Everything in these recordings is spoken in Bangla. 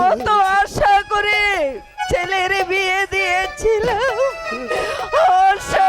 কত আশা করে ছেলের বিয়ে দিয়েছিলাম আশা।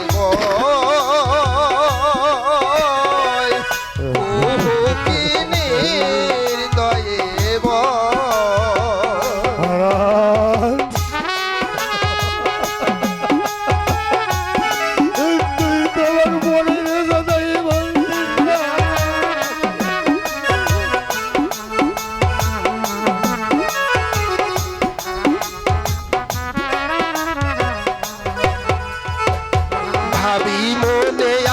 ভাবি মনে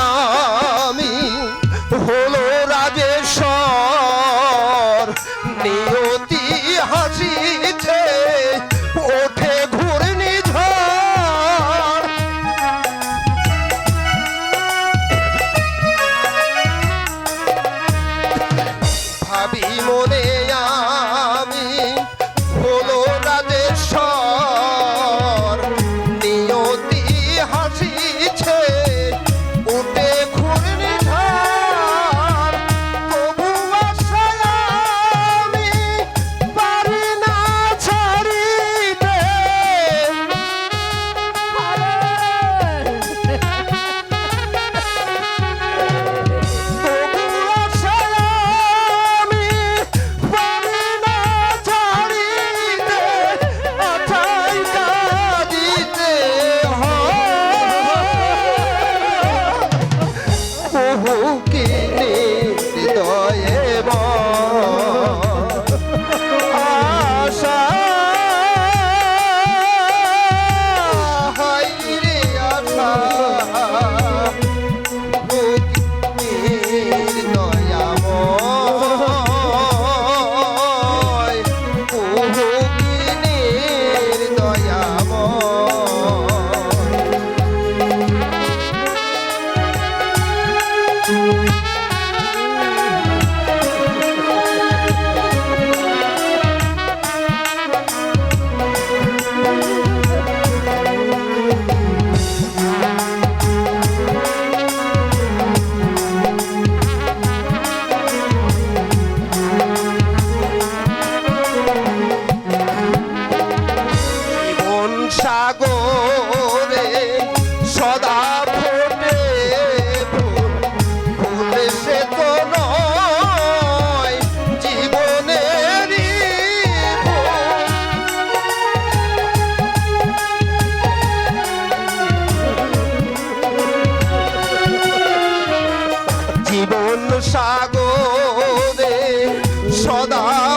মৌকিনী সাগরে সদা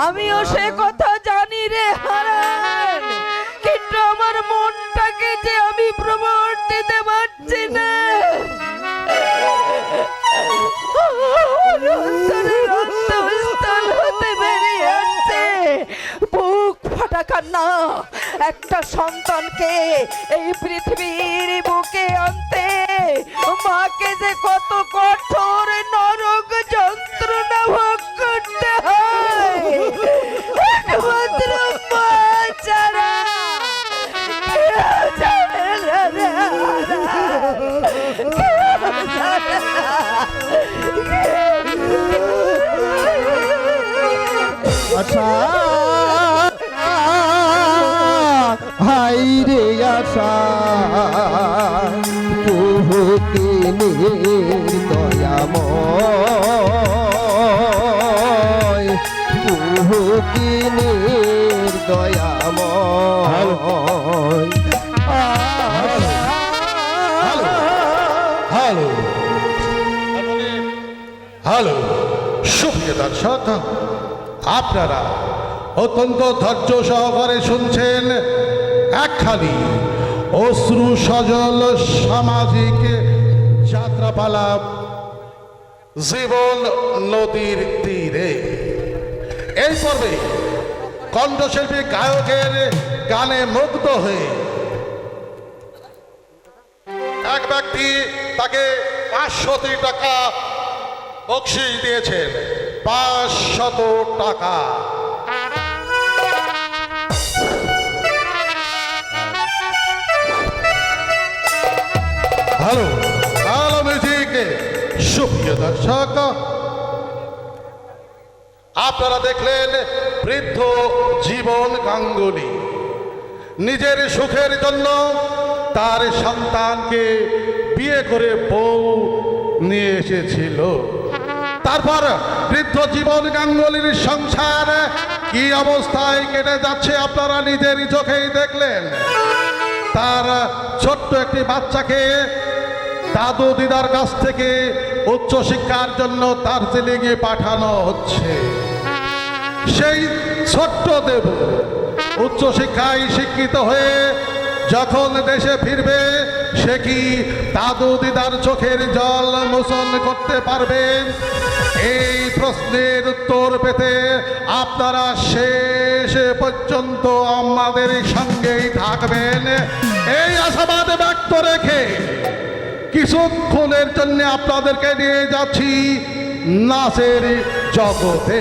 সে কথা জানি রে হারান। কিন্তু আমার মনটাকে যে আমি প্রবর দিতে পারছি না। বুক ফাটা কান্না। একটা সন্তানকে এই পৃথিবীর বুকে আনতে, মাকে যে কত আশা হাই রে আশা বহুদিনের দয়াময় বহুদিনের দয়াময় হ্যালো হ্যালো দর্শক আপনারা অত্যন্ত ধৈর্য সহকারে শুনছেন একখানি অশ্রু সজল সামাজিক যাত্রাপালা জীবন নদীর তীরে। এই পর্বে কণ্ঠশিল্পী গায়কের গানে মুগ্ধ হয়ে এক ব্যক্তি তাকে পাঁচশত টাকা বকশিস দিয়েছেন। পাঁচশত টাকা। হ্যালো হ্যালো মিউজিক সুপ্রিয় দর্শক, আপনারা দেখলেন বৃদ্ধ জীবন গাঙ্গুলি নিজের সুখের জন্য তার সন্তানকে বিয়ে করে বউ নিয়ে এসেছিল। তারপর বৃদ্ধ জীবন গাঙ্গুলির সংসার, কি অবস্থায় কেটে যাচ্ছে আপনারা নিজেরই চোখেই দেখলেন? তার ছোট্ট একটি বাচ্চাকে দাদু দিদার কাছ থেকে উচ্চশিক্ষার জন্য দার্জিলিংয়ে পাঠানো হচ্ছে। সেই ছোট্ট দেব উচ্চশিক্ষায় শিক্ষিত হয়ে যখন দেশে ফিরবে, সে কি দাদু দিদার চোখের জল মোচন করতে পারবে? এই প্রশ্নের উত্তর পেতে আপনারা শেষ পর্যন্ত আমাদের সঙ্গেই থাকবেন। এই আশাবাদ ব্যক্ত রেখে কিছুক্ষণের জন্য আপনাদেরকে নিয়ে যাচ্ছি নাচের জগতে।